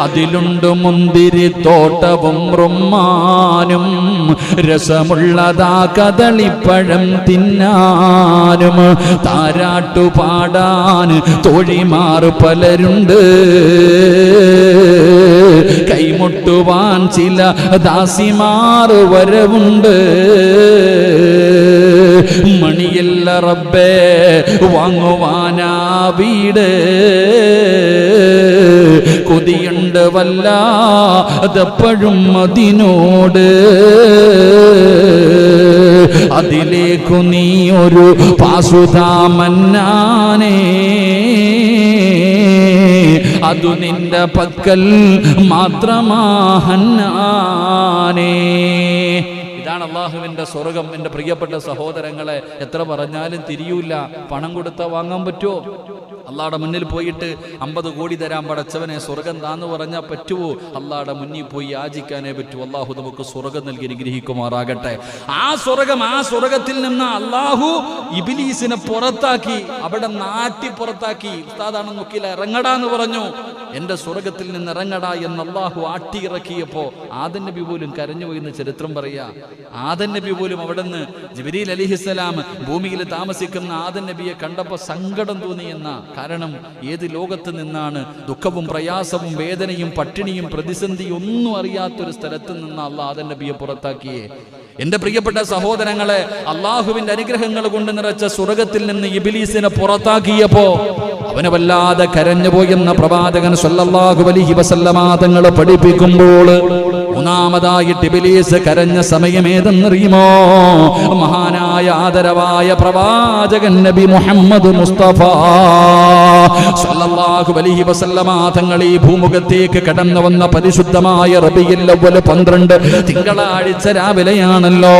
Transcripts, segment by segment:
അതിലുണ്ട് മുന്തിരി തോട്ടവും റുമ്മാനും. രസമുള്ളതാ കദളിപ്പഴം തിന്നാനും. താരാട്ടു പാടാൻ പലരുണ്ട്. കൈമുട്ടുവാൻ ചില ദാസിമാർ വരവുണ്ട്. മണിയല്ല റബ്ബേ വാങ്ങുവാനാ വീട്. കൊതിയുണ്ട് വല്ലാതെപ്പോഴും അതിനോട്. അതിലേക്കു നീ ഒരു പാസുതാമന്നാനേ അതു നിന്റെ പക്കൽ മാത്രമാഹന്നാനേ ഇതാണ് അള്ളാഹുവിന്റെ സ്വർഗം. എന്റെ പ്രിയപ്പെട്ട സഹോദരങ്ങളെ എത്ര പറഞ്ഞാലും തിരിയൂല. പണം കൊടുത്താൽ വാങ്ങാൻ പറ്റുമോ അള്ളാടെ മുന്നിൽ പോയിട്ട് അമ്പത് കോടി തരാൻ പടച്ചവനെ സ്വർഗം താന്ന് പറഞ്ഞാൽ പറ്റുമോ അള്ളാടെ മുന്നിൽ പോയി യാചിക്കാനേ പറ്റൂ. അള്ളാഹു നമുക്ക് സ്വർഗം നൽകി അനുഗ്രഹിക്കുമാറാകട്ടെ. ആ സ്വർഗം ആ സ്വർഗത്തിൽ നിന്ന് അള്ളാഹു ഇബിലീസിനെ പുറത്താക്കി അവിടെ നാട്ടി പുറത്താക്കി. ഉസ്താദാണ് നോക്കിയില്ല ഇറങ്ങടാന്ന് പറഞ്ഞു. എന്റെ സ്വർഗത്തിൽ നിന്ന് ഇറങ്ങടാ എന്ന് അള്ളാഹു ആട്ടിയിറക്കിയപ്പോ ആദൻ നബി പോലും കരഞ്ഞുപോയി എന്ന് ചരിത്രം പറയാ. ആദൻ നബി പോലും അവിടെ നിന്ന് ജബരീൽ അലിഹിസ്സലാം ഭൂമിയിൽ താമസിക്കുന്ന ആദൻ നബിയെ കണ്ടപ്പോ സങ്കടം തോന്നിയെന്ന കാരണം ഏത് ലോകത്ത് നിന്നാണ് ദുഃഖവും പ്രയാസവും വേദനയും പട്ടിണിയും പ്രതിസന്ധിയും ഒന്നും അറിയാത്തൊരു സ്ഥലത്ത് നിന്ന് അള്ളാഹ് അതെ നബിയെ പുറത്താക്കിയേ. എന്റെ പ്രിയപ്പെട്ട സഹോദരങ്ങളെ അള്ളാഹുവിന്റെ അനുഗ്രഹങ്ങൾ കൊണ്ട് നിറച്ച സ്വർഗത്തിൽ നിന്ന് ഇബിലീസിനെ പുറത്താക്കിയപ്പോ അവന് വല്ലാതെ കരഞ്ഞുപോയെന്ന പ്രവാചകൻ സല്ലല്ലാഹു അലൈഹി വസല്ലമ തങ്ങളെ പഠിപ്പിക്കുമ്പോൾ മൂന്നാമതായിട്ട് ഇബിലീസ് കരഞ്ഞ സമയം ഏതെന്നറിയുമോ? മഹാനായ ആദരവായ പ്രവാചകൻ നബി മുഹമ്മദ് മുസ്തഫ സല്ലല്ലാഹു അലൈഹി വസല്ലമ തങ്ങൾ ഈ ഭൂമുഖത്തേക്ക് കടന്നു വന്ന പരിശുദ്ധമായ റബിയിൽ അവ്വൽ പന്ത്രണ്ട് തിങ്കളാഴ്ച രാവിലെയാണല്ലോ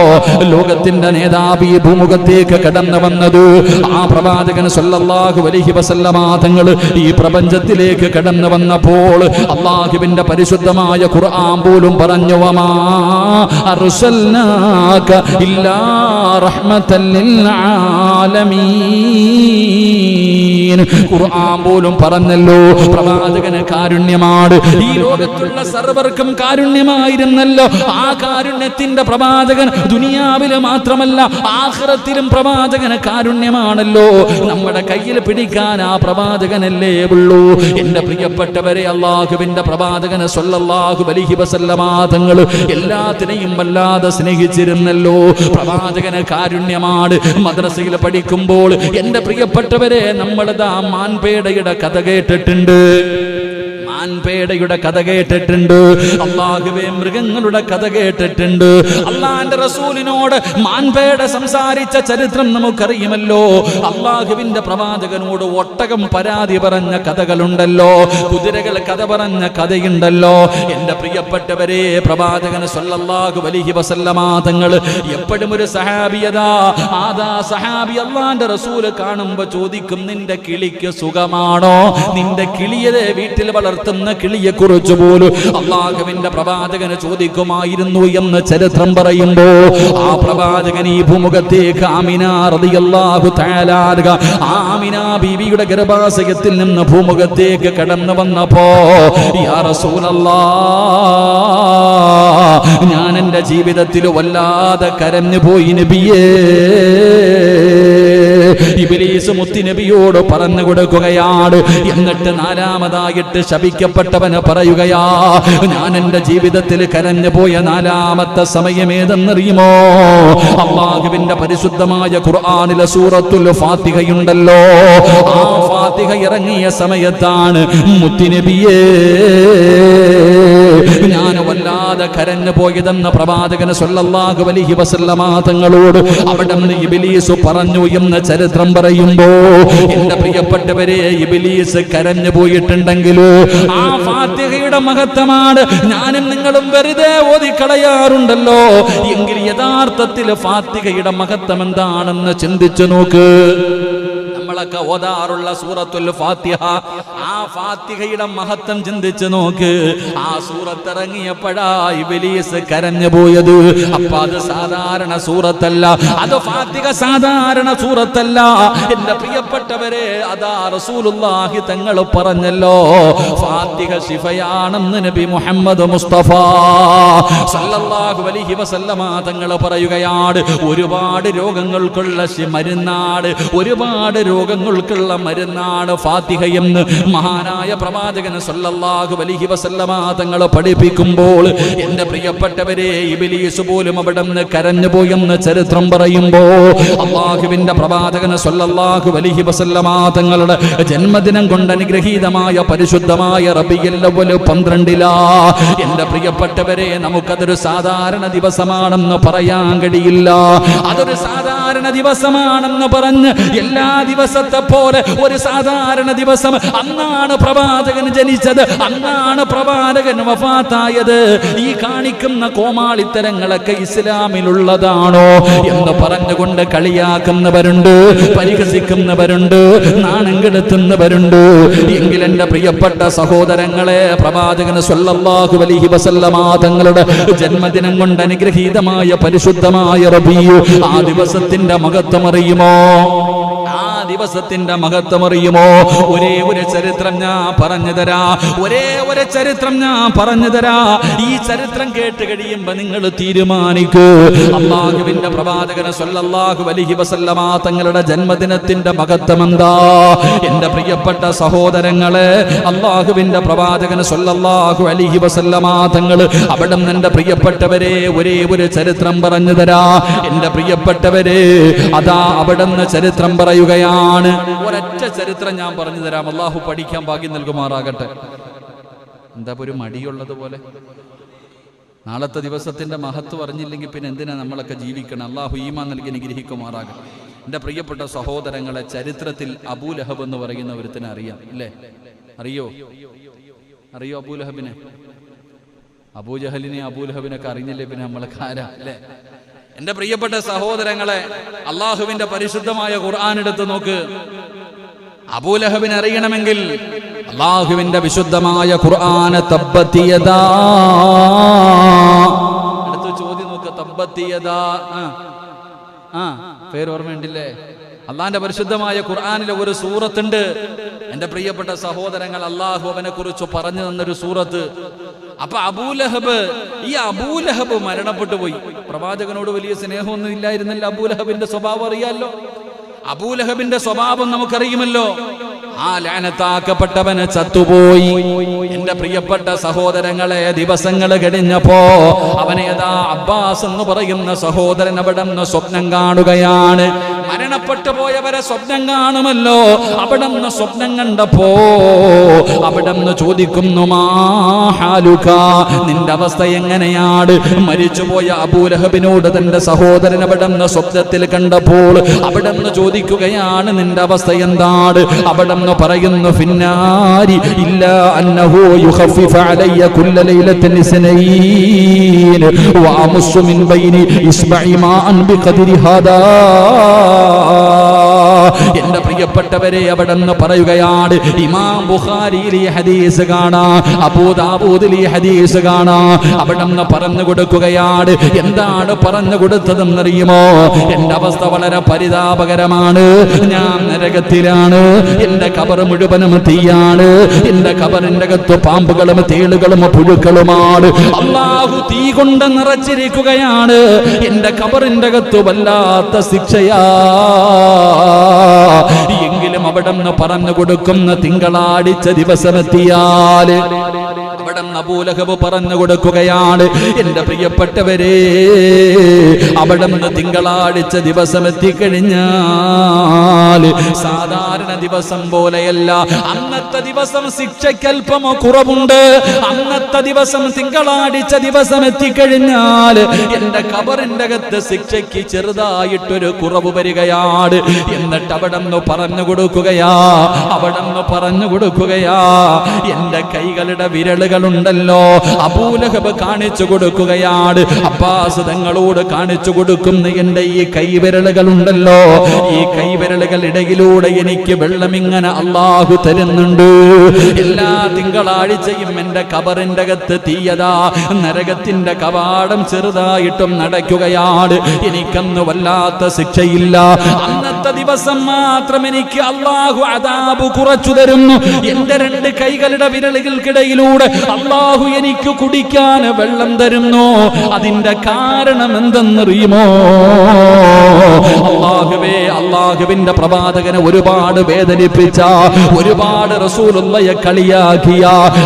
ലോകത്തിന്റെ നേതാവ് ഈ ഭൂമുഖത്തേക്ക് കടന്നു വന്നത്. ആ പ്രവാചകൻ സല്ലല്ലാഹു അലൈഹി വസല്ലമ തങ്ങൾ ഈ പ്രപഞ്ചത്തിലേക്ക് കടന്നു വന്നപ്പോൾ അള്ളാഹുവിന്റെ പരിശുദ്ധമായ ഖുർആൻ പോലും പറഞ്ഞു ആലമീൻ ഖുർആൻ പോലും പറഞ്ഞല്ലോ പ്രവാചകന് കാരുണ്യമാണ്. ഈ ലോകത്തുള്ള സർവർക്കും കാരുണ്യമായിരുന്നല്ലോ. ആ കാരുണ്യത്തിന്റെ പ്രവാചകൻ ദുനിയാവിൽ മാത്രമല്ല ആഖിറത്തിലും പ്രവാചകന് കാരുണ്യമാണല്ലോ. നമ്മുടെ കയ്യിൽ പിടിക്കാൻ ആ പ്രവാചകനല്ലേ ഉള്ളൂ. എന്റെ പ്രിയപ്പെട്ടവരെ അള്ളാഹുവിന്റെ പ്രവാചകന് സൊല്ലാഹു അലൈഹി വസല്ലമ തങ്ങൾ എല്ലാത്തിനെയും വല്ലാതെ സ്നേഹിച്ചിരുന്നല്ലോ. പ്രവാചകന് കാരുണ്യമാണ്. മദ്രസയിൽ പഠിക്കുമ്പോൾ എന്റെ പ്രിയപ്പെട്ടവരെ നമ്മളിതാ മാൻപേടയുടെ കഥ കേട്ടിട്ടുണ്ട്. മാൻപേടയുടെ കഥ കേട്ടിട്ടുണ്ട്. അള്ളാഹുവെ മൃഗങ്ങളുടെ കഥ കേട്ടിട്ടുണ്ട്. അള്ളാന്റെ റസൂലിനോട് മാൻപേട സംസാരിച്ച ചരിത്രം നമുക്കറിയുമല്ലോ. അള്ളാഹുവിന്റെ പ്രവാചകനോട് ഒട്ടകം പരാതി പറഞ്ഞ കഥകളുണ്ടല്ലോ. കുതിരകൾ കഥ പറഞ്ഞ കഥയുണ്ടല്ലോ. എന്റെ പ്രിയപ്പെട്ടവരെ പ്രവാചകന് സല്ലല്ലാഹു വലിഹി വസല്ലമാതങ്ങൾ എപ്പോഴും ഒരു സഹാബിയതാ ആദാ സഹാബി അള്ളാന്റെ റസൂൽ കാണുമ്പോ ചോദിക്കും നിന്റെ കിളിക്ക് സുഖമാണോ? നിന്റെ കിളിയതെ വീട്ടിൽ വളർത്തുന്ന കിളിയെ കുറിച്ച് പോലും അള്ളാഹുവിന്റെ പ്രവാചകന് ചോദിക്കുമായിരുന്നു എന്ന് ചരിത്രം പറയുമ്പോ ആ പ്രവാചകൻ ഈ ഭൂമുഖത്തേക്ക് ആമിന റളിയല്ലാഹു തആല ആമിന ബീവിയുടെ ഗർഭാശയത്തിൽ നിന്ന് ഭൂമുഖത്തേക്ക് കടന്നു വന്നപ്പോ ഞാൻ എന്റെ ജീവിതത്തിൽ വല്ലാതെ കരഞ്ഞു പോയി നബിയേ. ഇബിലീസ് മുത്തിനബിയോട് പറഞ്ഞു കൊടുക്കുകയാണ്. എന്നിട്ട് നാലാമതായിട്ട് ശപിക്കപ്പെട്ടവന് പറയുകയാ ഞാൻ എന്റെ ജീവിതത്തിൽ കരഞ്ഞു പോയ നാലാമത്തെ സമയം ഏതെന്നറിയുമോ? അള്ളാഹുവിന്റെ പരിശുദ്ധമായ ഖുർആാനിലെ സൂറത്തുൽ ഫാത്തിഹയുണ്ടല്ലോ. ആ ഫാത്തിഹ ഇറങ്ങിയ സമയത്താണ് മുത്തിനബിയേ വല്ലാതെ കരഞ്ഞു പോയതെന്ന പ്രവാചകന് സല്ലല്ലാഹു അലൈഹി വസല്ലമ തങ്ങളോട് അവിടെ നിന്ന് ഇബിലീസ് പറഞ്ഞു എന്ന് ചരിത്രം പറയുമ്പോ എന്റെ പ്രിയപ്പെട്ടവരെ ഇബിലീസ് കരഞ്ഞു പോയിട്ടുണ്ടെങ്കിലോ ആ ഫാത്തിഹയുടെ മഹത്വമാണ്. ഞാനും നിങ്ങളും വെറുതെ ഓതിക്കളയാറുണ്ടല്ലോ. എങ്കിൽ യഥാർത്ഥത്തിൽ ഫാത്തിഹയുടെ മഹത്വം എന്താണെന്ന് ചിന്തിച്ചു നോക്ക്. സുന്നത്തുകളൊക്കെ ഓതാറുള്ള സൂറത്തുൽ ഫാത്തിഹ. ആ ഫാത്തിഹയുടെ മഹത്വം ചിന്തിച്ചു നോക്ക്. ആ സൂറത്ത് ഇറങ്ങിയപ്പോഴാ കരഞ്ഞു പോയത്. അപ്പൊ അത് സാധാരണ സൂറത്തല്ല. അത് ഫാത്തിഹ സാധാരണ സൂറത്തല്ല. എന്റെ പ്രിയപ്പെട്ടവരെ അതാ റസൂലുള്ളാഹി തങ്ങൾ പറഞ്ഞല്ലോ ഫാത്തിഹ ശിഫയാണെന്ന് നബി മുഹമ്മദ് മുസ്തഫ സല്ലല്ലാഹു അലൈഹി വസല്ലമ തങ്ങൾ പറയുകയാണ്. ഒരുപാട് രോഗങ്ങൾക്കുള്ള മരുന്നാട് ഒരുപാട് രോഗങ്ങൾക്കുള്ള മരുന്നാണ് ഫാത്തിഹ എന്ന് മഹാനായ പ്രവാചകന് സല്ലല്ലാഹു അലൈഹി വസല്ലമ തങ്ങളെ പഠിപ്പിക്കുമ്പോൾ എന്റെ പ്രിയപ്പെട്ടവരെ ഇബിലീസ് പോലും അവിടെ നിന്ന് കരഞ്ഞു പോയെന്ന് ചരിത്രം പറയുമ്പോൾ അള്ളാഹുവിന്റെ പ്രവാചകന് സല്ലല്ലാഹു അലൈഹി വസല്ലമ തങ്ങളുടെ ജന്മദിനം കൊണ്ട് അനുഗ്രഹീതമായ പരിശുദ്ധമായ റബിയല്ലവൽ പന്ത്രണ്ടിലാ. എന്റെ പ്രിയപ്പെട്ടവരെ നമുക്കതൊരു സാധാരണ ദിവസമാണെന്ന് പറയാൻ കഴിയില്ല. അതൊരു സാധാരണ ദിവസമാണെന്ന് പറഞ്ഞ് എല്ലാ ദിവസത്തെ പോലെ ഒരു സാധാരണ ദിവസം അന്നാണ് പ്രവാചകൻ ജനിച്ചത്. അന്നാണ് പ്രവാചകൻ വഫാത്തായത്. ഈ കാണിക്കുന്ന കോമാളിത്തരങ്ങളൊക്കെ ഇസ്ലാമിലുള്ളതാണോ എന്ന് പറഞ്ഞുകൊണ്ട് കളിയാക്കുന്നവരുണ്ട് പരിഹസിക്കുന്നവരുണ്ട് നാണം കെടുത്തുന്നവരുണ്ട്. എങ്കിൽ എന്റെ പ്രിയപ്പെട്ട സഹോദരങ്ങളെ പ്രവാചകന് സ്വല്ലല്ലാഹു അലൈഹി വസല്ലമ തങ്ങളുടെ ജന്മദിനം കൊണ്ട് അനുഗ്രഹീതമായ പരിശുദ്ധമായ റബിയു ആ ദിവസത്തിന്റെ മഹത്വം അറിയുമോ? ദിവസത്തിന്റെ മഹത്വം അറിയുമോ? ഒരേ ഒരു ചരിത്രം ഞാൻ പറഞ്ഞു തരാ. ഒരേ ഒരു ചരിത്രം ഞാൻ പറഞ്ഞു തരാ. ഈ ചരിത്രം കേട്ട് കഴിയുമ്പോ നിങ്ങൾ തീരുമാനിക്കൂ. അള്ളാഹുവിന്റെ പ്രവാചകന സല്ലല്ലാഹു അലൈഹി വസല്ലമ തങ്ങളുടെ ജന്മദിനത്തിന്റെ മഹത്വം എന്താ? എന്റെ പ്രിയപ്പെട്ട സഹോദരങ്ങളെ അള്ളാഹുവിന്റെ പ്രവാചകന സല്ലല്ലാഹു അലൈഹി വസല്ലമ തങ്ങൾ അവിടെ എന്റെ പ്രിയപ്പെട്ടവരെ ഒരേ ഒരു ചരിത്രം പറഞ്ഞു തരാ. എന്റെ പ്രിയപ്പെട്ടവരെ അതാ അവിടെ ചരിത്രം പറയുകയാണ്. ഒരൊറ്റ ചരിത്രം ഞാൻ പറഞ്ഞു തരാം. അള്ളാഹു പഠിക്കാൻ ഭാഗ്യം നൽകുമാറാകട്ടെ. എന്താ ഒരു മടിയുള്ളത് പോലെ? നാളത്തെ ദിവസത്തിന്റെ മഹത്വം അറിഞ്ഞില്ലെങ്കിൽ പിന്നെ എന്തിനാ നമ്മളൊക്കെ ജീവിക്കണം? അള്ളാഹു ഈമാൻ നൽകി അനുഗ്രഹിക്കുമാറാകട്ടെ. എന്റെ പ്രിയപ്പെട്ട സഹോദരങ്ങളെ ചരിത്രത്തിൽ അബൂലഹബ് എന്ന് പറയുന്ന ഒരുത്തിനെ അറിയാം ഇല്ലേ അറിയോ? അറിയോ അബൂലഹബിനെ അബൂജഹലിനെ അബൂലഹബിനൊക്കെ അറിഞ്ഞില്ലേ പിന്നെ നമ്മളൊക്കെ ആരാ അല്ലേ? എന്റെ പ്രിയപ്പെട്ട സഹോദരങ്ങളെ അള്ളാഹുവിന്റെ പരിശുദ്ധമായ ഖുർആൻ എടുത്ത് നോക്ക്. അബൂലഹബിനെ അറിയണമെങ്കിൽ അള്ളാഹുവിന്റെ വിശുദ്ധമായ ഖുർആന തബ്ബത്തിയതാ. അടുത്ത ചോദ്യം നോക്ക് ആ പേര് ഓർമ്മയുണ്ടില്ലേ? അള്ളാന്റെ പരിശുദ്ധമായ ഖുർആാനിലെ ഒരു സൂറത്തുണ്ട്. എന്റെ പ്രിയപ്പെട്ട സഹോദരങ്ങൾ അള്ളാഹു അവനെ കുറിച്ച് പറഞ്ഞു തന്നൊരു സൂറത്ത്. അപ്പൊ അബൂലഹബ് ഈ അബൂലഹബ് മരണപ്പെട്ടു പോയി. പ്രവാചകനോട് വലിയ സ്നേഹമൊന്നും ഇല്ലായിരുന്നല്ല അബൂലഹബിന്റെ സ്വഭാവം അറിയാലോ? അബൂലഹബിന്റെ സ്വഭാവം നമുക്കറിയുമല്ലോ. ആ ലാനത്താക്കപ്പെട്ടവന് ചത്തുപോയി. എന്റെ പ്രിയപ്പെട്ട സഹോദരങ്ങളെ ദിവസങ്ങൾ കഴിഞ്ഞപ്പോ അവനേതാ അബ്ബാസ് എന്ന് പറയുന്ന സഹോദരൻ അവിടെ സ്വപ്നം കാണുകയാണ്. മരണപ്പെട്ടു പോയവരെ സ്വപ്നം കാണുമല്ലോ. അവിടെ നിന്ന് സ്വപ്നം കണ്ടപ്പോ അവിടെ നിന്ന് ചോദിക്കുന്നു മാഹാലുക നിന്റെ അവസ്ഥ എങ്ങനെയാണ്? മരിച്ചുപോയ അബൂലഹബിനോട് തന്റെ സഹോദരൻ അവിടെ നിന്ന് സ്വപ്നത്തിൽ കണ്ടപ്പോൾ അവിടെ നിന്ന് ചോദിക്കുകയാണ് നിന്റെ അവസ്ഥ എന്താണ്? അവിടെ നിന്ന് പറയുന്നു ഫിന്നാരി ഇല്ല അന്നഹു യുഖഫിഫ അലയ്യ കുല്ല ലൈലത്തിൻ ഇസ്നൈൻ മിൻ ബൈനി ഇസ്ബഇ ബിഖദ്രി ഹാദാ. എന്റെ പ്രിയപ്പെട്ടവരെ അവിടെ നിന്ന് പറയുകയാണ്. ഇമാം ബുഖാരിയിൽ ഹദീസ് കാണാ. അബൂദാബൂദിൽ ഈ ഹദീസ് കാണാ. അവിടെ നിന്ന് പറഞ്ഞു കൊടുക്കുകയാണ്. എന്താണ് പറഞ്ഞു കൊടുത്തതെന്നറിയുമോ? എന്റെ അവസ്ഥ വളരെ പരിതാപകരമാണ്. ഞാൻ നരകത്തിലാണ്. എന്റെ കബർ മുഴുവനും തീയാണ്. എന്റെ കബറിന്റെ അകത്ത് പാമ്പുകളും തേളുകളും പുഴുക്കളുമാണ്. അള്ളാഹു തീ കൊണ്ട് നിറച്ചിരിക്കുകയാണ്. എന്റെ കബറിന്റെ അകത്ത് വല്ലാത്ത ശിക്ഷയാ. എങ്കിലും അവിടെ നിന്ന് പറഞ്ഞു കൊടുക്കുന്ന തിങ്കളാടിച്ച ദിവസമെത്തിയാൽ അവിടെ അബൂലഹബ് പറഞ്ഞു കൊടുക്കുകയാണ്. എന്റെ പ്രിയപ്പെട്ടവരെ അവിടെ നിന്ന് തിങ്കളാഴ്ച ദിവസം എത്തിക്കഴിഞ്ഞാൽ സാധാരണ ദിവസം പോലെയല്ല. അന്നത്തെ ദിവസം ശിക്ഷയ്ക്കല്പം കുറവുണ്ട്. അന്നത്തെ ദിവസം തിങ്കളാഴ്ച ദിവസം എത്തിക്കഴിഞ്ഞാൽ എന്റെ കബറിന്റെ അകത്ത് ശിക്ഷയ്ക്ക് ചെറുതായിട്ടൊരു കുറവ് വരികയാണ്. എന്നിട്ട് അവിടെ നിന്ന് പറഞ്ഞു കൊടുക്കുകയാ അവിടെ നിന്ന് പറഞ്ഞു കൊടുക്കുകയാ എന്റെ കൈകളുടെ വിരലുകളുണ്ടല്ലോ അബൂലഹബ് കാണിച്ചു കൊടുക്കുകയാണ്. അബ്ബാസ് തങ്ങളോട് കാണിച്ചു കൊടുക്കുന്ന എന്റെ ഈ കൈവിരലുകളുണ്ടല്ലോ. ഈ കൈവിരലുകൾ ഇടയിലൂടെ എനിക്ക് വെള്ളം ഇങ്ങനെ അള്ളാഹു തരുന്നുണ്ട്. എല്ലാ തിങ്കളാഴ്ചയും എന്റെ കബറിന്റെ അകത്ത് തീയതാ. നരകത്തിന്റെ കവാടം ചെറുതായിട്ടും നടക്കുകയാണ്. എനിക്കന്ന് വല്ലാത്ത ശിക്ഷയില്ല. അന്നത്തെ ദിവസം മാത്രം എനിക്ക് അള്ളാഹു അതാബ് കുറച്ചു തരുന്നു. എന്റെ രണ്ട് കൈകളുടെ വിരലുകൾക്കിടയിലൂടെ അള്ളാഹു എനിക്ക് കുടിക്കാൻ വെള്ളം തരുന്നു. അതിന്റെ കാരണം എന്തെന്നറിയുമോ? അള്ളാഹുവേ അള്ളാഹുവിന്റെ പ്രവാചകനെ ഒരുപാട് വേദനിപ്പിച്ച ഒരുപാട് റസൂലുള്ളയെ കളിയാക്കിയ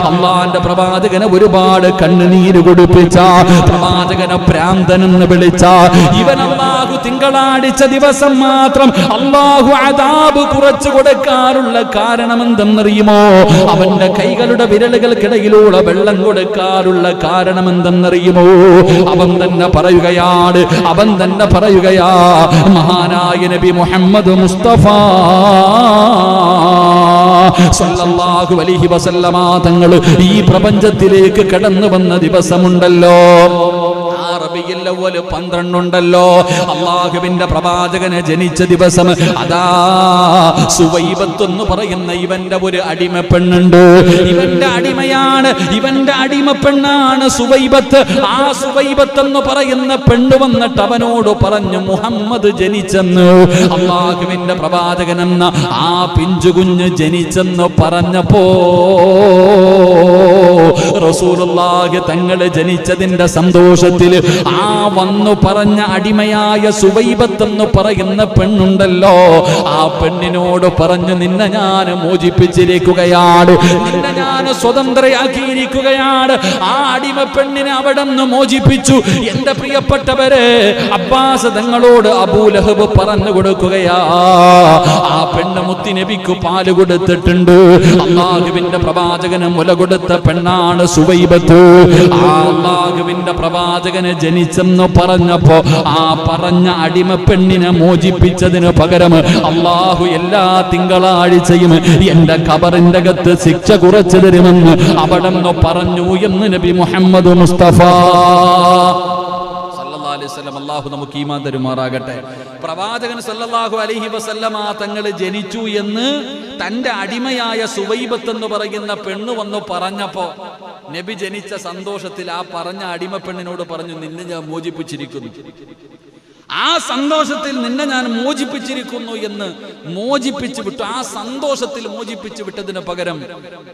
അള്ളാന്റെ പ്രവാചകനെ ഒരുപാട് കണ്ണുനീര് കൊടുപ്പിച്ച പ്രവാചകനെ പ്രാന്തനെന്ന് വിളിച്ച ഇവൻ അള്ളാഹു തിങ്കളാടിച്ച ദിവസം മാത്രം അള്ളാഹു അതാബ് കുറച്ചു കൊടുക്കാറുള്ള കാരണം എന്തെന്നറിയുമോ അവന്റെ കൈകളുടെ വിരലുകൾക്കിടയിലൂടെ വെള്ളം കൊടുക്കാറുള്ള കാരണം എന്തെന്നറിയുമോ അവൻ തന്നെ പറയുകയാണ് അവൻ തന്നെ പറയുകയാ മഹാനായ നബി മുഹമ്മദ് മുസ്തഫ. സല്ലല്ലാഹു അലൈഹി വസല്ലമ തങ്ങൾ ഈ പ്രപഞ്ചത്തിലേക്ക് കടന്നു വന്ന ദിവസമുണ്ടല്ലോ. അവ്വൽ പന്ത്രണ്ടുണ്ടല്ലോ. അള്ളാഹുവിന്റെ പ്രവാചകനെ ജനിച്ച ദിവസം അതാ സുവൈബത്ത് എന്ന് പറയുന്ന ഇവന്റെ ഒരു അടിമ പെണ്ണുണ്ട്. ഇവന്റെ അടിമയാണ് ഇവന്റെ അടിമ പെണ്ണാണ് സുവൈബത്ത്. ആ സുവൈബത്ത് എന്ന് പറയുന്ന പെണ്ണ് വന്നിട്ട് അവനോട് പറഞ്ഞു മുഹമ്മദ് ജനിച്ചെന്ന്. അള്ളാഹുവിന്റെ പ്രവാചകൻ എന്ന ആ പിഞ്ചുകുഞ്ഞ് ജനിച്ചെന്ന് പറഞ്ഞപ്പോ റസൂലുള്ളാഹി തങ്ങൾ ജനിച്ചതിന്റെ സന്തോഷത്തിൽ ആ വന്നു പറഞ്ഞ അടിമയായ സുവൈബത്തെന്ന് പറയുന്ന പെണ്ണുണ്ടല്ലോ. ആ പെണ്ണിനോട് പറഞ്ഞു നിന്നെ ഞാൻ മോചിപ്പിച്ചിരിക്കുകയാണ്. നിന്നെ ഞാൻ സ്വതന്ത്രയാക്കിയിരിക്കുകയാണ്. ആ അടിമ പെണ്ണിനെ അവിടെ നിന്ന് മോചിപ്പിച്ചു. എന്റെ പ്രിയപ്പെട്ടവരെ അബ്ബാസ് തങ്ങളോട് അബൂലഹബ് പറഞ്ഞു കൊടുക്കുകയാ. ആ പെണ്ണ് മുത്തിനബിക്ക് പാൽ കൊടുത്തിട്ടുണ്ട്. അള്ളാഹുവിന്റെ പ്രവാചകന് മുല കൊടുത്ത പെണ്ണാണ് സുവൈബത്ത്. ആ അള്ളാഹുവിന്റെ പ്രവാചകന് ജനിച്ചെന്ന് പറഞ്ഞപ്പോ ആ പറഞ്ഞ അടിമ പെണ്ണിനെ മോചിപ്പിച്ചതിന് പകരം അള്ളാഹു എല്ലാ തിങ്കളാഴ്ചയും എന്റെ കബറിന്റെ അകത്ത് ശിക്ഷ കുറച്ചു തരുമെന്ന് അവിടെ പറഞ്ഞു എന്ന് നബി മുഹമ്മദ് മുസ്തഫ. അലൈഹി അള്ളാഹു നമുക്ക് ഈമാൻ തരുമാറാകട്ടെ. പ്രവാചകൻ സല്ലല്ലാഹു അലൈഹി വസല്ലമ തങ്ങൾ ജനിച്ചു എന്ന് തന്റെ അടിമയായ സുവൈബത്ത് എന്ന് പറയുന്ന പെണ്ണ് വന്നു പറഞ്ഞപ്പോ നബി ജനിച്ച സന്തോഷത്തിൽ ആ പറഞ്ഞ അടിമ പെണ്ണിനോട് പറഞ്ഞു നിന്നെ ഞാൻ മോചിപ്പിച്ചിരിക്കുന്നു. ആ സന്തോഷത്തിൽ നിന്നെ ഞാൻ മോചിപ്പിച്ചിരിക്കുന്നു എന്ന് മോചിപ്പിച്ചു വിട്ടു. ആ സന്തോഷത്തിൽ മോചിപ്പിച്ചു വിട്ടതിന് പകരം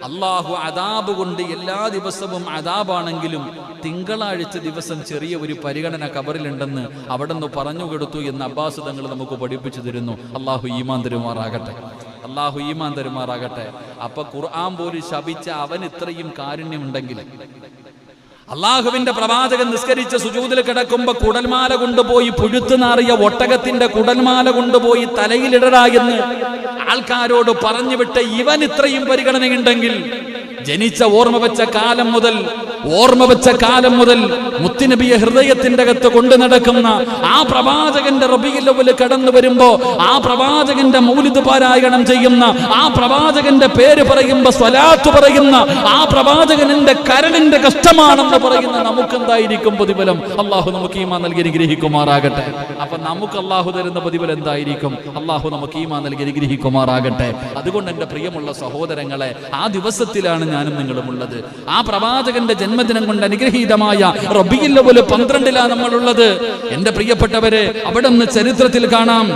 അള്ളാഹു അതാബ് കൊണ്ട് എല്ലാ ദിവസവും അതാബാണെങ്കിലും തിങ്കളാഴ്ച ദിവസം ചെറിയ ഒരു പരിഗണന കബറിലുണ്ടെന്ന് അവിടെ നിന്ന് പറഞ്ഞു കൊടുത്തു എന്ന് അബ്ബാസ് തങ്ങൾ നമുക്ക് പഠിപ്പിച്ചു തരുന്നു. അള്ളാഹു ഈമാൻ തരുമാറാകട്ടെ. അള്ളാഹു ഈമാൻ തരുമാറാകട്ടെ. അപ്പൊ ഖുർആൻ പോലും ശപിച്ച അവൻ ഇത്രയും കാരുണ്യമുണ്ടെങ്കിൽ അള്ളാഹുവിന്റെ പ്രവാചകൻ നിസ്കരിച്ച സുജൂതിൽ കിടക്കുമ്പോ കുടൽമാല കൊണ്ടുപോയി പുഴുത്തു നാറിയ ഒട്ടകത്തിന്റെ കുടൽമാല കൊണ്ടുപോയി തലയിലിടടാ എന്ന് ആൾക്കാരോട് പറഞ്ഞു വിട്ട ഇവൻ ഇത്രയും പരിഗണനയുണ്ടെങ്കിൽ ജനിച്ച ഓർമ്മ വെച്ച കാലം മുതൽ ഓർമ്മ വെച്ച കാലം മുതൽ മുത്തുനബിയെ ഹൃദയത്തിന്റെ അകത്ത് കൊണ്ടു നടക്കുന്ന ആ പ്രവാചകന്റെ റബിയിലവൽ കടന്നു വരുമ്പോ ആ പ്രവാചകന്റെ മൗലിദ് പാരായണം ചെയ്യുന്ന ആ പ്രവാചകന്റെ പേര് പറയുമ്പോ സ്വലാത്ത് പറയുന്ന ആ പ്രവാചകനിന്റെ കരളിന്റെ കഷ്ടമാണെന്ന് പറയുന്ന നമുക്ക് എന്തായിരിക്കും പ്രതിഫലം? അള്ളാഹു നമുക്ക് ഈമാ നൽകി അനുഗ്രഹിക്കുമാറാകട്ടെ. അപ്പൊ നമുക്ക് അള്ളാഹു തരുന്ന പ്രതിഫലം എന്തായിരിക്കും? അള്ളാഹു നമുക്ക് ഈമാ നൽകി അനുഗ്രഹിക്കുമാറാകട്ടെ. അതുകൊണ്ട് എന്റെ പ്രിയമുള്ള സഹോദരങ്ങളെ ആ ദിവസത്തിലാണ് ഞാനും നിങ്ങളും ഉള്ളത് ആ പ്രവാചകന്റെ ജന്മദിനം കൊണ്ട് അനുഗ്രഹീതമായ റബിയില്ലവൽ പന്ത്രണ്ടിലാണ് നമ്മളുള്ളത്. എന്റെ പ്രിയപ്പെട്ടവരെ അവിടെ നിന്ന് ചരിത്രത്തിൽ കാണാം.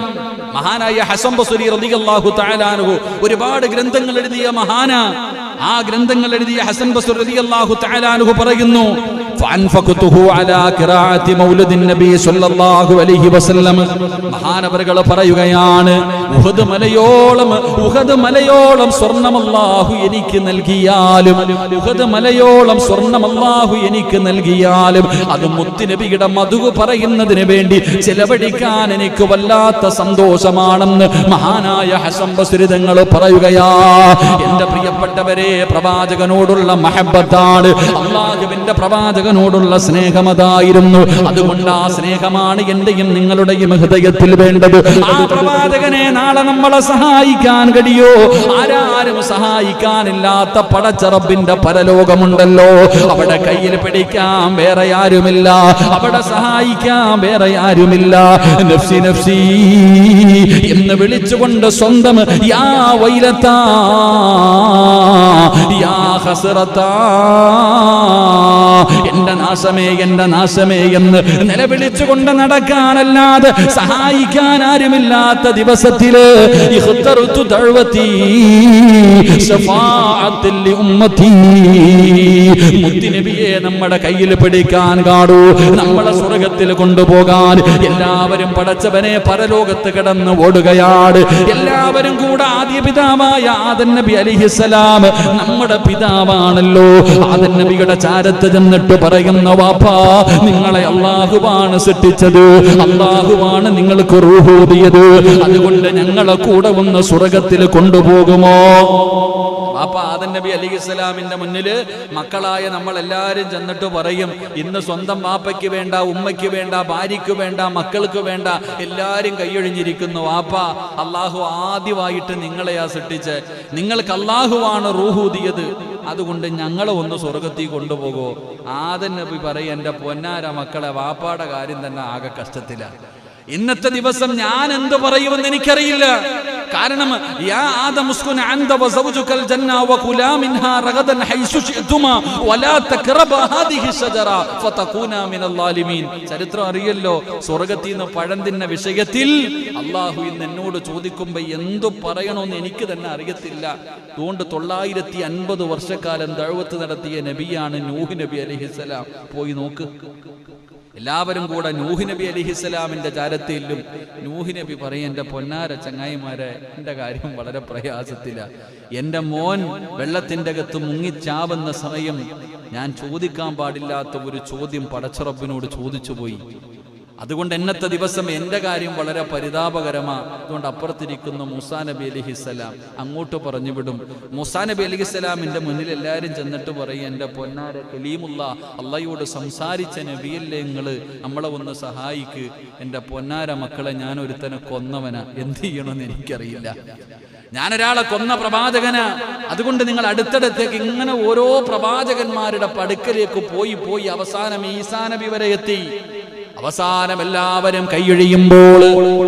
മഹാനായ ഹസം ബസുരി റളിയല്ലാഹു താലാനുഹു ഒരുപാട് ഗ്രന്ഥങ്ങൾ എഴുതിയ മഹാന. ആ ഗ്രന്ഥങ്ങൾ എഴുതിയ ഹസൻ ബസുർ റളിയല്ലാഹു താലാനുഹു പറയുന്നു മഹാനവറുകൾ പറയുകയാണ് മലയോളം മലയോളം സ്വർണം അല്ലാഹു എനിക്ക് നൽകിയാലും മലയോളം സ്വർണം അല്ലാഹു എനിക്ക് നൽകിയാലും അത് മുത്തുനബിയുടെ മധുവ് പറയുന്നതിന് വേണ്ടി ചെലവഴിക്കാൻ എനിക്ക് വല്ലാത്ത സന്തോഷമാണെന്ന് മഹാനായ ഹസംബസുരിതങ്ങൾ പറയുകയാ എന്റെ പ്രിയപ്പെട്ടവരെ പ്രവാചകനോടുള്ള മഹബത്താണ് അള്ളാഹുവിന്റെ പ്രവാചകൻ പ്രവാചകനോടുള്ള സ്നേഹമതായിരുന്നു. അതുകൊണ്ട് ആ സ്നേഹമാണ് എന്റെയും നിങ്ങളുടെയും ഹൃദയത്തിൽ വേണ്ടത്. ആ പ്രവാചകനെ നാളെ നമ്മളെ സഹായിക്കാൻ കഴിയോ? ആരാരും സഹായിക്കാനില്ലാത്ത പടച്ചറബിന്റെ പരലോകമുണ്ടല്ലോ. അവിടെ കയ്യിൽ പിടിക്കാൻ വേറെ ആരുമില്ല. അവിടെ സഹായിക്കാൻ വേറെ ആരുമില്ല. നഫ്സി നഫ്സി എന്ന് വിളിച്ചുകൊണ്ട് സ്വന്തം യാ വൈലത്താ യാ ഹസ്രത്താ എന്റെ നാശമേ എന്റെ നാശമേ എന്ന് നിലവിളിച്ചുകൊണ്ട് നടക്കാനല്ലാതെ സഹായിക്കാൻ ആരുമില്ലാത്ത ദിവസത്തിൽ നമ്മുടെ കയ്യിൽ പിടിക്കാൻ കാടൂ നമ്മളെ സ്വർഗത്തിൽ കൊണ്ടുപോകാൻ. എല്ലാവരും പടച്ചവനെ പരലോകത്ത് കിടന്ന് ഓടുകയാണ് എല്ലാവരും കൂടെ ആദ്യ പിതാവായ ആദൻ നബി അലിഹിസലാം നമ്മുടെ പിതാവാണല്ലോ. ആദൻ നബിയുടെ ചാരത്ത് ചെന്നിട്ട് പറയുന്ന വാപ്പ നിങ്ങളെ അള്ളാഹുവാണ് സൃഷ്ടിച്ചത്. അള്ളാഹുവാണ് നിങ്ങൾക്ക് റൂഹൂതിയത് അതുകൊണ്ട് ഞങ്ങളെ കൂടെ ഒന്ന് സ്വർഗത്തിൽ കൊണ്ടുപോകുമോ? അപ്പൊ ആദൻ നബി അലി ഇസ്ലാമിന്റെ മുന്നിൽ മക്കളായ നമ്മൾ എല്ലാവരും ചെന്നിട്ട് പറയും ഇന്ന് സ്വന്തം വാപ്പയ്ക്ക് വേണ്ട ഉമ്മയ്ക്ക് വേണ്ട ഭാര്യയ്ക്ക് വേണ്ട മക്കൾക്ക് വേണ്ട എല്ലാരും കൈയൊഴിഞ്ഞിരിക്കുന്നു. വാപ്പ അള്ളാഹു ആദ്യമായിട്ട് നിങ്ങളെയാ സൃഷ്ടിച്ച്. നിങ്ങൾക്ക് അള്ളാഹുവാണ് റൂഹൂതിയത് അതുകൊണ്ട് ഞങ്ങളെ ഒന്ന് സ്വർഗത്തിൽ കൊണ്ടുപോകോ. ആദൻ നബി പറയും എന്റെ പൊന്നാര മക്കളെ വാപ്പാടെ കാര്യം തന്നെ ആകെ കഷ്ടത്തിലാണ് ഇന്നത്തെ ദിവസം ഞാൻ എന്ത് പറയുമെന്ന് എനിക്കറിയില്ല. കാരണം യാ ആദം ഉസ്കുൻ അൻത വസൗജുകൽ ജന്ന വകുലാ മിൻഹാ റഗദൻ ഹൈസു ശിഅതുമാ വലാ തഖറബ ഹാദിഹി ഷജറ ഫതകൂനാ മിനൽ ളാലിമീൻ ചരിത്രം അറിയല്ലോ സ്വർഗത്തിൽ നിന്ന് പഴം തിന്ന വിഷയത്തിൽ അള്ളാഹു ഇന്ന് എന്നോട് ചോദിക്കുമ്പോൾ എന്തു പറയണമെന്ന് എനിക്ക് തന്നെ അറിയത്തില്ല. അതുകൊണ്ട് തൊള്ളായിരത്തി അൻപത് വർഷക്കാലം ദഴവത്ത് നടത്തിയ നബിയാണ് നൂഹ് നബി അലഹിസലാം പോയി നോക്ക്. എല്ലാവരും കൂടെ നൂഹ് നബി അലിഹിസ്സലാമിന്റെ ചാരത്തിലും നൂഹ് നബി പറയും എന്റെ പൊന്നാര ചങ്ങായിമാരെ എന്റെ കാര്യം വളരെ പ്രയാസത്തില. എന്റെ മോൻ വെള്ളത്തിന്റെ അകത്ത് മുങ്ങിച്ചാവുന്ന സമയം ഞാൻ ചോദിക്കാൻ പാടില്ലാത്ത ഒരു ചോദ്യം പടച്ചുറപ്പിനോട് ചോദിച്ചു പോയി അതുകൊണ്ട് എന്നത്തെ ദിവസം എന്റെ കാര്യം വളരെ പരിതാപകരമാ. അതുകൊണ്ട് അപ്പുറത്തിരിക്കുന്ന മുസാ നബി അലിഹിസ്സലാം അങ്ങോട്ട് പറഞ്ഞു വിടും. മുസാ നബി അലിഹിസ്സലാമിന്റെ മുന്നിൽ എല്ലാവരും ചെന്നിട്ട് പറയും എന്റെ പൊന്നാര കലീമുള്ള അള്ളയോട് സംസാരിച്ച നബിയല്ലേ നിങ്ങൾ നമ്മളെ ഒന്ന് സഹായിക്ക്. എന്റെ പൊന്നാര മക്കളെ ഞാൻ ഒരുത്തനെ കൊന്നവനാ. എന്ത് ചെയ്യണമെന്ന് എനിക്കറിയില്ല. ഞാനൊരാളെ കൊന്ന പ്രവാചകന്. അതുകൊണ്ട് നിങ്ങൾ അടുത്തടുത്തേക്ക് ഇങ്ങനെ ഓരോ പ്രവാചകന്മാരുടെ പടുക്കലേക്ക് പോയി പോയി അവസാനം ഈസാനബി വരെ എത്തി. അവസാനം എല്ലാവരും കൈയൊഴിയുമ്പോൾ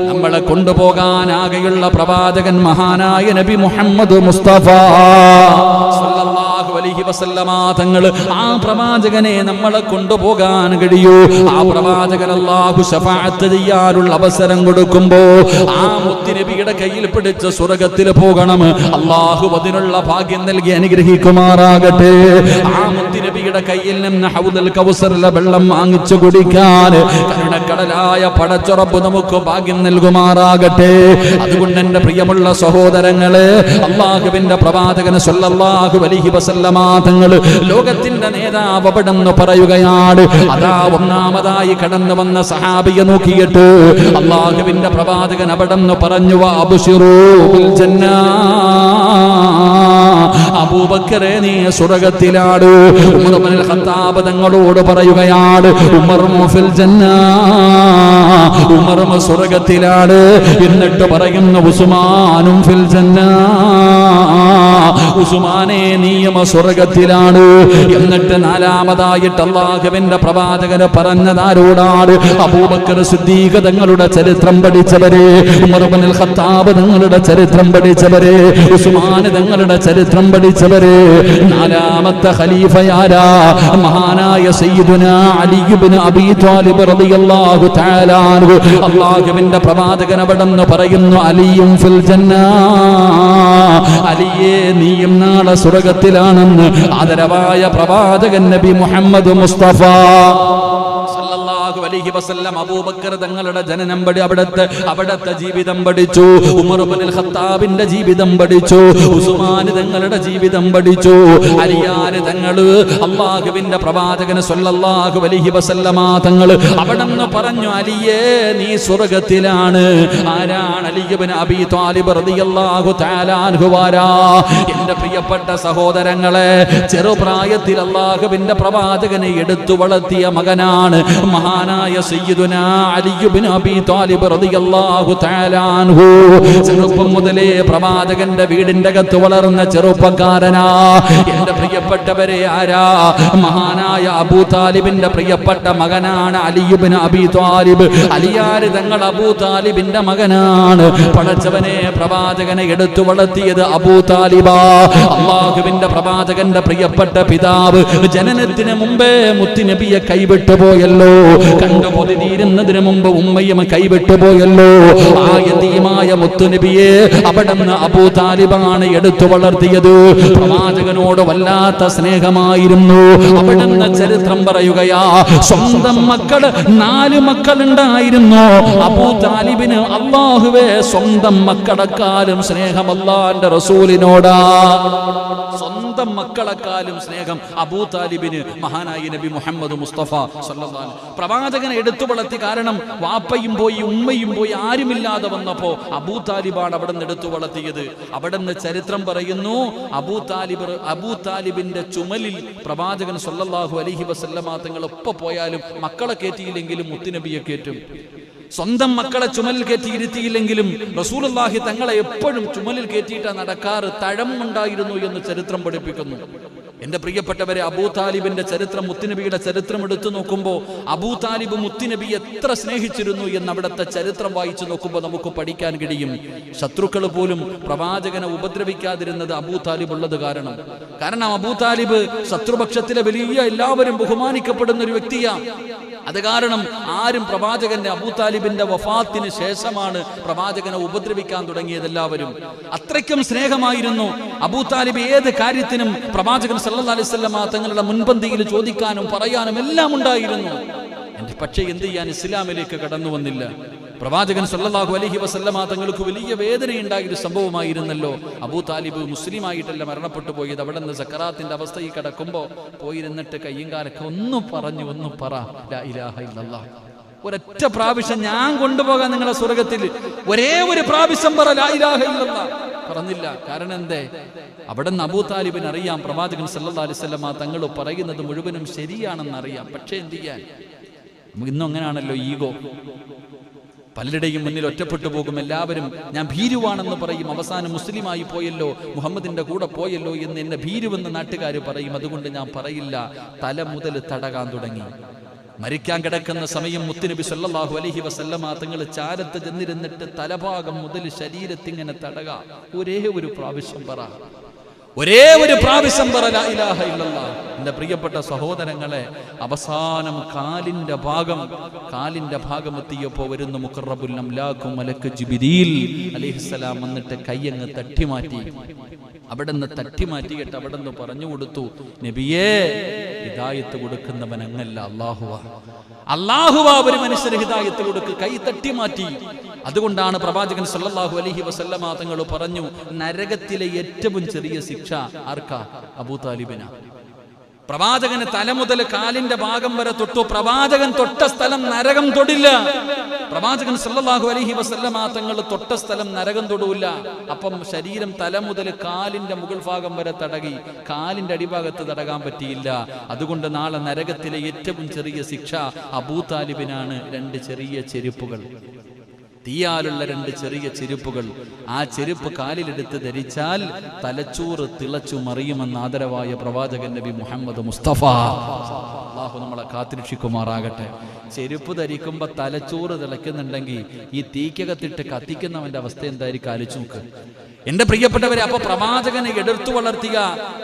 നമ്മളെ കൊണ്ടുപോകാൻ ആകെയുള്ള പ്രവാചകൻ മഹാനായ നബി മുഹമ്മദ് മുസ്തഫ. തങ്ങൾ ആ പ്രവാചകനെ നമ്മളെ കൊണ്ടുപോകാൻ കഴിയൂ. ആ പ്രവാചകൻ അല്ലാഹു ശഫാത്ത് ചെയ്യാനുള്ള അവസരം കൊടുക്കുമ്പോ ആ മുത്തിനബിയുടെ കയ്യിൽ പിടിച്ച് സ്വർഗത്തിൽ പോകണം. അള്ളാഹു അതിനുള്ള ഭാഗ്യം നൽകി അനുഗ്രഹിക്കുമാറാകട്ടെ. ആ മുത്തുനബിയുടെ കയ്യിൽ നിന്ന് ഹൗദൽ കൗസറിലെ വെള്ളം വാങ്ങിച്ചു കുടിക്കാൻ. കരുണക്കടലായ പടച്ചുറപ്പ് നമുക്ക് ഭാഗ്യം നൽകുമാറാകട്ടെ. അതുകൊണ്ട് എന്റെ പ്രിയമുള്ള സഹോദരങ്ങളെ അള്ളാഹുവിന്റെ പ്രവാചകന് സല്ലല്ലാഹു വലിഹി വസല്ലമ തങ്ങൾ ലോകത്തിന്റെ നേതാവ് അവിടെന്ന് പറയുകയാണ്. അതാ ഒന്നാമതായി കടന്നു വന്ന സഹാബിയെ നോക്കിയിട്ട് അള്ളാഹുവിന്റെ പ്രവാചകൻ അവിടെന്ന് പറഞ്ഞു ജന്നാ. അബൂബക്കറെ നീ സ്വർഗത്തിലാണ് ഉമർ തങ്ങളോട് പറയുകയാണ് ഉമർ മുഫിൽ ഉമർ സ്വർഗത്തിലാണ്. എന്നിട്ട് ഫിൽ നീയമ സ്വർഗത്തിലാണ്. എന്നിട്ട് നാലാമതായിട്ട് അള്ളാഹുവിന്റെ പ്രവാചകന് പറഞ്ഞതാരോടാണ് അബൂബക്കർ സിദ്ദീഖ് തങ്ങളുടെ ചരിത്രം പഠിച്ചവരെ ഉമർ ഇബ്നുൽ ഖത്താബ് തങ്ങളുടെ ചരിത്രം പഠിച്ചവരെ ഉസ്മാൻ തങ്ങളുടെ ചരിത്രം പഠിച്ചവരെ നാലാമത്തെ ഖലീഫയാരാ മഹാനായ സയ്യിദുന അലി ഇബ്നു അബീ ത്വാലിബ് റളിയല്ലാഹു തആല അൻഹു. അല്ലാഹുവിന്റെ പ്രവാചകൻ അവിടെന്ന് പറയുന്നു അലിയും ഫിൽ ജന്ന. അലിയെ നീയും നാളെ സ്വർഗത്തിലാണെന്ന് ആദരവായ പ്രവാചകൻ നബി മുഹമ്മദ് മുസ്തഫ. അലൈഹി വസല്ലം അബൂബക്കർ തങ്ങളുടെ ജനനം പഠി അവിടുത്തെ അവിടുത്തെ ജീവിതം പഠിച്ചു. ഉമർ ഇബ്നുൽ ഖത്താബിന്റെ ജീവിതം പഠിച്ചു. ഉസ്മാൻ തങ്ങളുടെ ജീവിതം പഠിച്ചു. അലിയാർ തങ്ങൾ അള്ളാഹുവിന്റെ പ്രവാചകന് സല്ലല്ലാഹു അലൈഹി വസല്ലമ തങ്ങൾ അവിടെന്ന് പറഞ്ഞു അലിയേ നീ സ്വർഗത്തിലാണ്. ആരാണ് അലിയബിൻ അബി താലിബ് റളിയല്ലാഹു തആല അൻഹുവാരാ എന്റെ പ്രിയപ്പെട്ട സഹോദരങ്ങളെ ചെറുപ്രായത്തിൽ അള്ളാഹുവിന്റെ പ്രവാചകനെ എടുത്തു വളർത്തിയ മകനാണ് മഹാനായ സയ്യിദുന അലിയുബിൻ അബി താലിബ് റളിയല്ലാഹു തആല അൻഹു. ചെറുപ്പം മുതലേ പ്രവാചകന്റെ വീടിന്റെ അകത്ത് വളർന്ന ചെറുപ്പക്കാരനാ. എന്റെ പ്രിയപ്പെട്ടവരെ ആരാ? മഹാനായ അബൂ താലിബിന്റെ പ്രിയപ്പെട്ട മകനാണ് അലിയുബിൻ അബി താലിബ്. അലിയാര് തങ്ങൾ അബൂ താലിബിന്റെ മകനാണ്. പടച്ചവനെ പ്രവാചകനെ എടുത്തു വളർത്തിയത് അബൂ താലിബ. അള്ളാഹുവിന്റെ പ്രവാചകന്റെ പ്രിയപ്പെട്ട പിതാവ് ജനനത്തിന് മുമ്പേ മുത്തിനബിയെ കൈവിട്ടു പോയല്ലോ കണ്ടു പൊതിതീരുന്നതിന് മുമ്പ് ഉമ്മയും കൈവിട്ടു പോയല്ലോ. ആ യതീമായ മുത്തുനബിയെ നിന്ന് അബൂ താലിബാണ് എടുത്തു വളർത്തിയത്. പ്രവാചകനോട് വല്ലാത്ത സ്നേഹമായിരുന്നു. അവിടെ നിന്ന് ചരിത്രം പറയുകയാ സ്വന്തം മക്കൾ നാല് മക്കളുണ്ടായിരുന്നു. അബൂ താലിബിന് അള്ളാഹുവേ സ്വന്തം മക്കളെക്കാളും സ്നേഹമല്ലാന്റെ റസൂലിനോടാ. സ്വന്തം മക്കളെക്കാളും സ്നേഹം അബൂ താലിബിന് മഹാനായി നബി മുഹമ്മദ് മുസ്തഫ സല്ലല്ലാഹു പ്രവാചകനെ എടുത്തു വളർത്തി കാരണം വാപ്പയും പോയി ഉമ്മയും പോയി ആരുമില്ലാതെ വന്നപ്പോ അബൂ താലിബാണ് അവിടെ നിന്ന് എടുത്തു വളർത്തിയത്. അവിടെ നിന്ന് ചരിത്രം പറയുന്നു അബൂ താലിബ് അബൂ താലിബിന്റെ ചുമലിൽ പ്രവാചകൻ സല്ലല്ലാഹു അലഹി വസല്ലമ തങ്ങൾ ഒപ്പം പോയാലും മക്കളെ കയറ്റിയില്ലെങ്കിലും മുത്തുനബിയെ കയറ്റും സ്വന്തം മക്കളെ ചുമലിൽ കയറ്റി ഇരുത്തിയില്ലെങ്കിലും റസൂലുള്ളാഹി തങ്ങളെ എപ്പോഴും ചുമലിൽ കയറ്റിയിട്ടാ നടക്കാറ് തഴമുണ്ടായിരുന്നു എന്ന് ചരിത്രം പഠിപ്പിക്കുന്നു. എന്റെ പ്രിയപ്പെട്ടവരെ അബൂ താലിബിന്റെ ചരിത്രം മുത്തുനബിയുടെ ചരിത്രം എടുത്തു നോക്കുമ്പോൾ അബൂ താലിബ് മുത്തുനബി എത്ര സ്നേഹിച്ചിരുന്നു എന്ന് അവിടുത്തെ ചരിത്രം വായിച്ചു നോക്കുമ്പോൾ നമുക്ക് പഠിക്കാൻ കഴിയും. ശത്രുക്കൾ പോലും പ്രവാചകനെ ഉപദ്രവിക്കാതിരുന്നത് അബൂ താലിബ് ഉള്ളത് കാരണം. കാരണം അബൂ താലിബ് ശത്രുപക്ഷത്തിലെ വലിയ എല്ലാവരും ബഹുമാനിക്കപ്പെടുന്ന ഒരു വ്യക്തിയാണ് അത് കാരണം ആരും പ്രവാചകന്റെ അബൂ താലിബിന്റെ വഫാത്തിന് ശേഷമാണ് പ്രവാചകനെ ഉപദ്രവിക്കാൻ തുടങ്ങിയത് എല്ലാവരും. അത്രയ്ക്കും സ്നേഹമായിരുന്നു അബൂ താലിബ് ഏത് കാര്യത്തിനും പ്രവാചകൻ സല്ലാ അലൈഹി വസല്ലമ തങ്ങളുടെ മുൻപന്തിയിൽ ചോദിക്കാനും പറയാനും എല്ലാം ഉണ്ടായിരുന്നു. പക്ഷേ എന്ത് ചെയ്യാൻ ഇസ്ലാമിലേക്ക് കടന്നു വന്നില്ല പ്രവാചകൻ സല്ലാഹു അലഹി വസല്ലമ തങ്ങൾക്ക് വലിയ വേദനയുണ്ടായ ഒരു സംഭവമായിരുന്നല്ലോ. അബൂ താലിബ് മുസ്ലിമായിട്ടല്ല മരണപ്പെട്ടു പോയത്. അവിടെ നിന്ന് സക്കറാത്തിന്റെ അവസ്ഥയിൽ കിടക്കുമ്പോൾ പോയിരുന്നിട്ട് കയ്യും കാലൊക്കെ ഒന്ന് പറഞ്ഞു ഒന്ന് പറ. ഒരൊറ്റ പ്രാവശ്യം ഞാൻ കൊണ്ടുപോകാൻ നിങ്ങളെ സ്വർഗത്തിൽ ഒരേ ഒരു പ്രാവശ്യം പറ പറഞ്ഞില്ല. കാരണം എന്തേ? അവിടെ നിന്ന് അബൂ താലിബിന് അറിയാം. പ്രവാചകൻ സല്ലാ അലൈഹി വസല്ലമ തങ്ങൾ പറയുന്നത് മുഴുവനും ശരിയാണെന്ന് അറിയാം പക്ഷെ എന്ത് ചെയ്യാൻ? നമുക്ക് ഇന്നും അങ്ങനെയാണല്ലോ ഈഗോ. പലരുടെയും മുന്നിൽ ഒറ്റപ്പെട്ടു പോകും എല്ലാവരും ഞാൻ ഭീരുവാണെന്ന് പറയും അവസാനം മുസ്ലിമായി പോയല്ലോ മുഹമ്മദിന്റെ കൂടെ പോയല്ലോ എന്ന് എന്നെ ഭീരുവെന്ന് നാട്ടുകാർ പറയും. അതുകൊണ്ട് ഞാൻ പറയില്ല. തല മുതൽ തടകാൻ തുടങ്ങി. മരിക്കാൻ കിടക്കുന്ന സമയം മുത്തുനബി സല്ലാഹു അലഹി വസല്ലമ തങ്ങൾ ചാരത്ത് ചെന്നിരുന്നിട്ട് തലഭാഗം മുതൽ ശരീരത്തിങ്ങനെ തടക. ഒരേ ഒരു പ്രാവശ്യം പറ. ഒരേ ഒരു പ്രാവശ്യം പറ ഇലാഹ ഇല്ലല്ലാഹ്. എന്റെ പ്രിയപ്പെട്ട സഹോദരങ്ങളെ അവസാനം കാലിന്റെ ഭാഗം കാലിന്റെ ഭാഗം എത്തിയപ്പോൾ വരുന്ന മുഖറബുൽ അംലാഖും മലക്ക് ജിബിരിയിൽ അലൈഹിസ്സലാം വന്നിട്ട് കയ്യങ്ങ് തട്ടിമാറ്റി. അവിടെ നിന്ന് തട്ടിമാറ്റിയിട്ട് അവിടെ നിന്ന് പറഞ്ഞു കൊടുത്തു നബിയേ ഹിതായത്ത് കൊടുക്കുന്നവൻ അങ്ങല്ല അള്ളാഹുവ അള്ളാഹുവ ഒരു മനുഷ്യന് ഹിതായത്ത് കൊടുക്ക് കൈ തട്ടി മാറ്റി അതുകൊണ്ടാണ് പ്രവാചകൻ സല്ലാഹു അലഹി വസല്ലമ തങ്ങൾ പറഞ്ഞു നരകത്തിലെ ഏറ്റവും ചെറിയ ശിക്ഷ ആർക്കാ? അബൂ താലിബിന. പ്രവാചകന് തല മുതൽ കാലിന്റെ ഭാഗം വരെ തൊട്ടു. പ്രവാചകൻ തൊട്ട സ്ഥലം നരകം തൊടില്ല. പ്രവാചകൻ സല്ലാഹു അലഹി വസല്ലമ തങ്ങൾ തൊട്ട സ്ഥലം നരകം തൊടൂല അപ്പം ശരീരം തല മുതൽ കാലിന്റെ മുകൾ ഭാഗം വരെ തടകി. കാലിന്റെ അടിഭാഗത്ത് തടകാൻ പറ്റിയില്ല. അതുകൊണ്ട് നാളെ നരകത്തിലെ ഏറ്റവും ചെറിയ ശിക്ഷ അബൂ താലിബിനാണ്. രണ്ട് ചെറിയ ചെരുപ്പുകൾ. തീയാലുള്ള രണ്ട് ചെറിയ ചെരുപ്പുകൾ. ആ ചെരുപ്പ് കാലിലെടുത്ത് ധരിച്ചാൽ തലച്ചോറ് തിളച്ചു മറിയുമെന്ന് ആദരവായ പ്രവാചകൻ നബി മുഹമ്മദ് മുസ്തഫ. അള്ളാഹു നമ്മളെ കാത്തിരക്ഷിക്കുമാറാകട്ടെ. ചെരുപ്പ് ധരിക്കുമ്പോൾ തലച്ചോറ് തിളയ്ക്കുന്നുണ്ടെങ്കിൽ ഈ തീക്കകത്തിട്ട് കത്തിക്കുന്നവന്റെ അവസ്ഥ എന്തായിരിക്കും ആലോചിച്ച് നോക്ക്. എന്റെ പ്രിയപ്പെട്ടവരെ അപ്പൊ പ്രവാചകനെ എടുത്തു വളർത്തിയ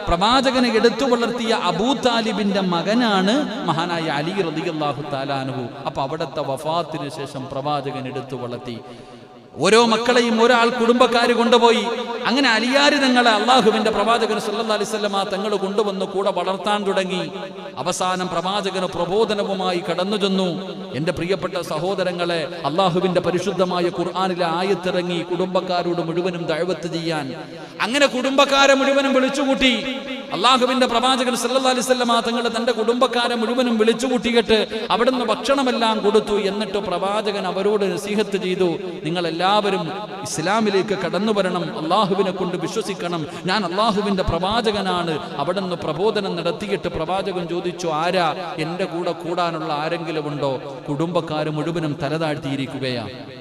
പ്രവാചകനെ എടുത്തു വളർത്തിയ അബൂ താലിബിന്റെ മകനാണ് മഹാനായ അലി റളിയല്ലാഹു താലാനുഹു അപ്പൊ അവിടുത്തെ വഫാത്തിന് ശേഷം പ്രവാചകൻ എടുത്തു വളർത്തി. প্রতি ഓരോ മക്കളെയും ഒരാൾ കുടുംബക്കാർ കൊണ്ടുപോയി. അങ്ങനെ അലിയാരി തങ്ങളെ അള്ളാഹുവിന്റെ പ്രവാചകൻ സല്ലാ ആ തങ്ങൾ കൊണ്ടുവന്ന് കൂടെ വളർത്താൻ തുടങ്ങി. അവസാനം പ്രവാചകന് പ്രബോധനവുമായി കടന്നു ചെന്നു. എന്റെ പ്രിയപ്പെട്ട സഹോദരങ്ങളെ അള്ളാഹുവിന്റെ പരിശുദ്ധമായ ഖുർആാനിലെ ആയത്തിറങ്ങി കുടുംബക്കാരോട് മുഴുവനും ദഴവത്ത് ചെയ്യാൻ. അങ്ങനെ കുടുംബക്കാരെ മുഴുവനും വിളിച്ചുകൂട്ടി. അള്ളാഹുവിന്റെ പ്രവാചകൻ സല്ലാ ആ തങ്ങൾ തന്റെ കുടുംബക്കാരെ മുഴുവനും വിളിച്ചുകൂട്ടിയിട്ട് അവിടുന്ന് ഭക്ഷണമെല്ലാം കൊടുത്തു. എന്നിട്ട് പ്രവാചകൻ അവരോട് നസീഹത്ത് ചെയ്തു നിങ്ങൾ എല്ലാവരും ഇസ്ലാമിലേക്ക് കടന്നു വരണം. അള്ളാഹുവിനെ കൊണ്ട് വിശ്വസിക്കണം. ഞാൻ അള്ളാഹുവിന്റെ പ്രവാചകനാണ്. അവിടെ നിന്ന് പ്രബോധനം നടത്തിയിട്ട് പ്രവാചകൻ ചോദിച്ചു ആരാ? എന്റെ കൂടെ കൂടാനുള്ള ആരെങ്കിലും ഉണ്ടോ? കുടുംബക്കാർ മുഴുവനും തലതാഴ്ത്തിയിരിക്കുകയാണ്.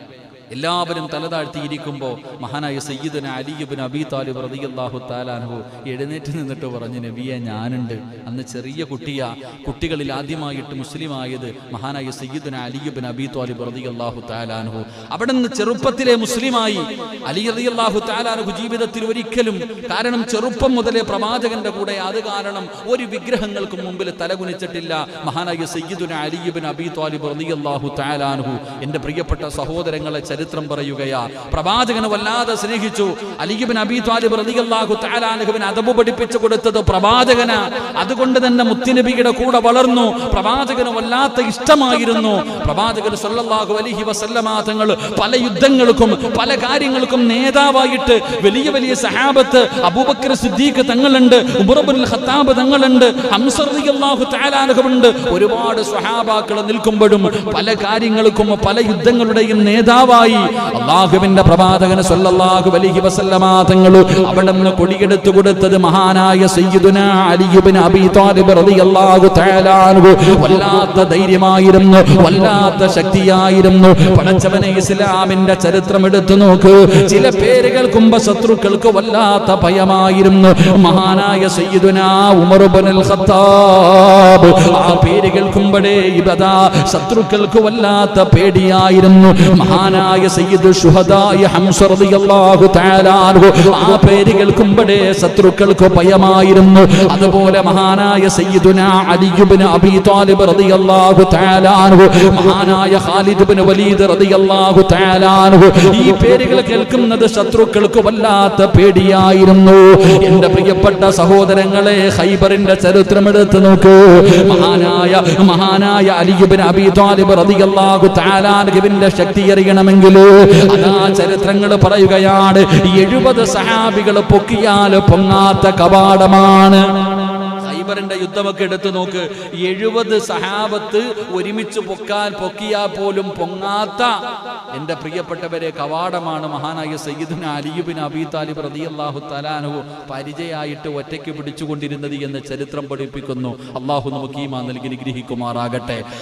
എല്ലാവരും തലതാഴ്ത്തിയിരിക്കുമ്പോൾ മഹാനായ സയ്യിദന അലിയുബിൻ അബി താലിബ് റതിയല്ലാഹു താലാനഹു എഴുന്നേറ്റ് നിന്നിട്ട് പറഞ്ഞു നബിയെ ഞാനുണ്ട്. അന്ന് ചെറിയ കുട്ടിയ. കുട്ടികളിൽ ആദ്യമായിട്ട് മുസ്ലിം ആയത് മഹാനായ സയ്യിദന അലിയുബിൻ അബി താലിബ് റളിയല്ലാഹു താലാനഹു അവിടെ നിന്ന് ചെറുപ്പത്തിലെ മുസ്ലിമായി അലി റളിയല്ലാഹു താലാനഹു ജീവിതത്തിൽ ഒരിക്കലും കാരണം ചെറുപ്പം മുതലേ പ്രവാചകന്റെ കൂടെ അത് കാരണം ഒരു വിഗ്രഹങ്ങൾക്കും മുമ്പിൽ തലകുനിച്ചിട്ടില്ല മഹാനായ സയ്യിദുന അലിയുബിൻ അബി താലിബ് റതിയല്ലാഹു താലാനഹു എന്റെ പ്രിയപ്പെട്ട സഹോദരങ്ങളെ ചരിത്രം പറയുകയാ. പ്രവാചകനെ വല്ലാതെ സ്നേഹിച്ചു. അലിബിൻ അബി താലിബ് റളിയല്ലാഹു തആലാനുഹുവിന് അദബ് പഠിപ്പിച്ചു കൊടുത്തത് പ്രവാചകന. അതുകൊണ്ട് തന്നെ മുത്തുനബിയുടെ കൂടെ വളർന്നു. പ്രവാചകന് വല്ലാത്ത ഇഷ്ടമായിരുന്നു. പ്രവാചകൻ സല്ലല്ലാഹു അലൈഹി വസല്ലമാതങ്ങൾ പല യുദ്ധങ്ങൾക്കും പല കാര്യങ്ങൾക്കും നേതാവായിട്ട് വലിയ വലിയ സഹാബത്ത് അബൂബക്കർ സിദ്ദീഖ് തങ്ങളുണ്ട് ഉമർബുൽ ഖത്താബ് തങ്ങളുണ്ട് ഹംസ റളിയല്ലാഹു തആലാനുഹുണ്ട് ഒരുപാട് സ്വഹാബാക്കൾ നിൽക്കുമ്പോഴും പല കാര്യങ്ങൾക്കും പല യുദ്ധങ്ങളുടെയും നേതാവായി അള്ളാഹുവിന്റെ പ്രവാചകന് സല്ലല്ലാഹു അലൈഹി വസല്ലമ തങ്ങൾ അവിടെ നിന്ന് കൊടിയെടുത്തു കൊടുത്തത് മഹാനായ സയ്യിദുന ഇബ്നു അബീ താലിബ് റളിയല്ലാഹു തആല അൻഹു. വല്ലാത്ത ധൈര്യമായിരുന്നു വല്ലാത്ത ശക്തിയായിരുന്നു. പടച്ചവനെ ഇസ്ലാമിന്റെ ചരിത്രം എടുത്തു നോക്ക്. ചില പേരുകൾ കേൾക്കുമ്പോ ശത്രുക്കൾക്ക് വല്ലാത്ത ഭയമായിരുന്നു. മഹാനായ സയ്യിദുന ഉമർ ഇബ്നുൽ ഖത്താബ്. ആ പേര് കേൾക്കുമ്പോഴേ ഇബദാ ശത്രുക്കൾക്ക് വല്ലാത്ത പേടിയായിരുന്നു. മഹാനായ സയ്യിദ് ഷുഹദായ ഹംസ റളിയല്ലാഹു തആല അൻഹു. ആ പേര് കേൾക്കുമ്പോഴേ ശത്രുക്കൾക്ക് ഭയമായിരുന്നു. അതുപോലെ മഹാനായ സയ്യിദുന അലി ഇബ്നു അബീ താലിബ് റളിയല്ലാഹു തആല അൻഹു. മഹാനായ ഖാലിദ് ഇബ്നു വലീദ് റളിയല്ലാഹു തആല അൻഹു. ഈ പേരുകൾ കേൾക്കുന്നത് ശത്രുക്കൾക്ക് വല്ലാത്ത പേടിയായിരുന്നു. എന്റെ പ്രിയപ്പെട്ട സഹോദരങ്ങളെ ഹൈബറിന്റെ ചരിത്രം എടുത്ത് നോക്കൂ. മഹാനായ മഹാനായ അലി ഇബ്നു അബീ താലിബ് റളിയല്ലാഹു തആല അൻഹുവിന്റെ ശക്തി അറിയണമെങ്കിൽ അതാ ചരിത്രങ്ങൾ പറയുകയാണ്. എഴുപത് സഹാബികൾ പൊക്കിയാൽ പൊങ്ങാത്ത കവാടമാണ്. ഖൈബറിന്റെ യുദ്ധമൊക്കെ എടുത്തു നോക്ക്. എഴുപത് സഹാബത്ത് ഒരുമിച്ച് പൊക്കാൻ പൊക്കിയാൽ പോലും പൊങ്ങാത്ത എന്റെ പ്രിയപ്പെട്ടവരെ കവാടമാണ് മഹാനായ സയ്യിദിന് അലിയുബിൻ അബി താലിബ് റതിയല്ലാഹു തലാനു പരിചയമായിട്ട് ഒറ്റയ്ക്ക് പിടിച്ചുകൊണ്ടിരുന്നത് എന്ന് ചരിത്രം പഠിപ്പിക്കുന്നു. അള്ളാഹു നമുക്ക് ഈമാ നൽകി നിഗ്രഹിക്കുമാറാകട്ടെ